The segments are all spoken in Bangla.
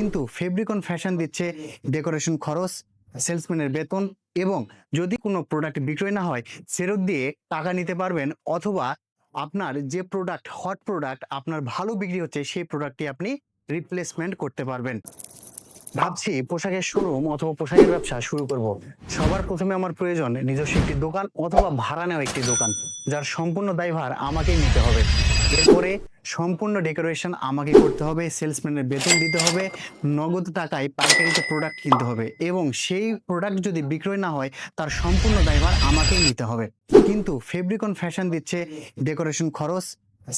কিন্তু ফেব্রিকন ফ্যাশন দিচ্ছে ডেকোরেশন খরচ, সেলসম্যানের বেতন এবং যদি কোনো প্রোডাক্ট বিক্রয় না হয় ফেরত দিয়ে টাকা নিতে পারবেন অথবা আপনার যে প্রোডাক্ট, হট প্রোডাক্ট আপনার ভালো বিক্রি হচ্ছে, সেই প্রোডাক্টটি আপনি রিপ্লেসমেন্ট করতে পারবেন। ভাবছি পোশাকের শোরুম অথবা পোশাকের ব্যবসা শুরু করব। সবার প্রথমে আমার প্রয়োজন নিজস্ব একটি দোকান অথবা ভাড়া নেওয়া একটি দোকান, যার সম্পূর্ণ দায়ভার আমাকেই নিতে হবে। এরপরে সম্পূর্ণ ডেকোরেশন আমাকে করতে হবে সেলসম্যানের বেতন দিতে হবে, নগদ টাকায় পাইকারিতে প্রোডাক্ট কিনতে হবে এবং সেই প্রোডাক্ট যদি বিক্রয় না হয়, তার সম্পূর্ণ দায়ভার আমাকেই নিতে হবে। কিন্তু ফেব্রিকন ফ্যাশন দিচ্ছে ডেকোরেশন খরচ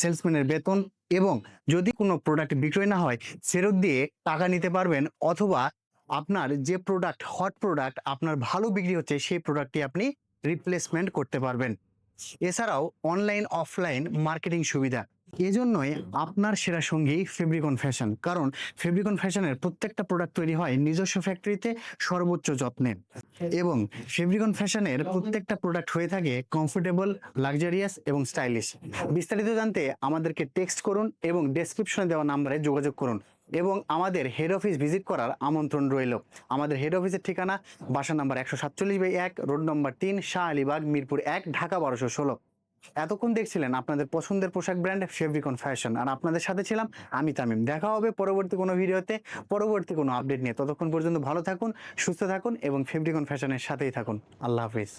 সেলসম্যানের বেতন এবং যদি কোনো প্রোডাক্ট বিক্রয় না হয়, ফেরত দিয়ে টাকা নিতে পারবেন অথবা আপনার যে প্রোডাক্ট হট প্রোডাক্ট আপনার ভালো বিক্রি হচ্ছে, সেই প্রোডাক্টটি আপনি রিপ্লেসমেন্ট করতে পারবেন। এছাড়াও অনলাইন অফলাইন মার্কেটিং সুবিধা। এজন্যই আপনার সেরা সঙ্গী ফেব্রিকন ফ্যাশন কারণ ফেব্রিকন ফ্যাশনের প্রত্যেকটা প্রোডাক্ট তৈরি হয় নিজস্ব ফ্যাক্টরিতে সর্বোচ্চ যত্নে। এবং ফেব্রিকন ফ্যাশনের প্রত্যেকটা প্রোডাক্ট হয়ে থাকে কমফোর্টেবল লাক্সারিয়াস এবং স্টাইলিশ বিস্তারিত জানতে আমাদেরকে টেক্সট করুন এবং ডেসক্রিপশনে দেওয়া নাম্বারে যোগাযোগ করুন। এবং আমাদের হেড অফিস ভিজিট করার আমন্ত্রণ রইল। আমাদের হেড অফিসের ঠিকানা বাসা নাম্বার একশো সাতচল্লিশ বাই এক রোড নম্বর তিন, শাহ আলিবাগ মিরপুর এক, ঢাকা বারোশো ষোলো। এতক্ষণ দেখছিলেন আপনাদের পছন্দের পোশাক ব্র্যান্ড ফেব্রিকন ফ্যাশন আর আপনাদের সাথে ছিলাম আমি তামিম। দেখা হবে পরবর্তী কোনো ভিডিওতে, পরবর্তী কোনো আপডেট নিয়ে। ততক্ষণ পর্যন্ত ভালো থাকুন, সুস্থ থাকুন এবং ফেব্রিকন ফ্যাশনের সাথেই থাকুন। আল্লাহ হাফিজ।